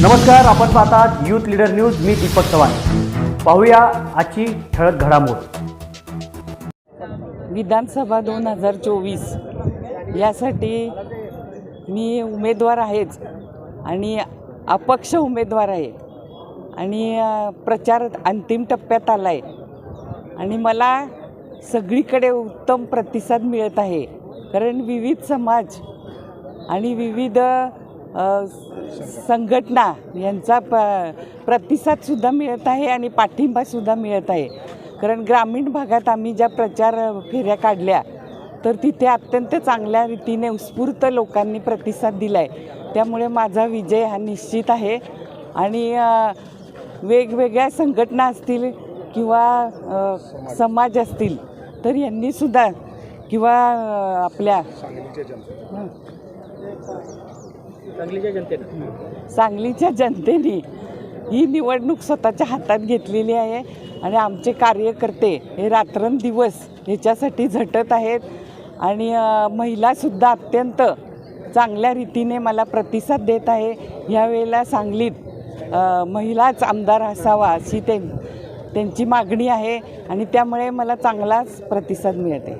नमस्कार आपण पाहतात यूथ लीडर न्यूज मी दीपक चव्हाण. पाहूया आजची ठळक घडामोड. विधानसभा दोन हजार चोवीस. यासाठी मी उमेदवार आहेच आणि अपक्ष उमेदवार आहे. आणि प्रचार अंतिम टप्प्यात आला आहे आणि मला सगळीकडे उत्तम प्रतिसाद मिळत आहे. कारण विविध समाज आणि विविध संघटना यांचा प प्रतिसादसुद्धा मिळत आहे आणि पाठिंबासुद्धा मिळत आहे. कारण ग्रामीण भागात आम्ही ज्या प्रचार फेऱ्या काढल्या तर तिथे अत्यंत चांगल्या रीतीने उत्स्फूर्त लोकांनी प्रतिसाद दिला आहे त्यामुळे माझा विजय हा निश्चित आहे. आणि वेगवेगळ्या संघटना असतील किंवा समाज असतील तर यांनीसुद्धा किंवा अ, सांगलीच्या जनतेनं? सांगलीच्या जनतेने ही निवडणूक स्वतःच्या हातात घेतलेली आहे आणि आमचे कार्यकर्ते हे रात्रंदिवस ह्याच्यासाठी झटत आहेत. आणि महिलासुद्धा अत्यंत चांगल्या रीतीने मला प्रतिसाद देत आहे. ह्यावेळेला सांगलीत महिलाच आमदार असावा अशी ते त्यांची मागणी आहे आणि त्यामुळे मला चांगलाच प्रतिसाद मिळते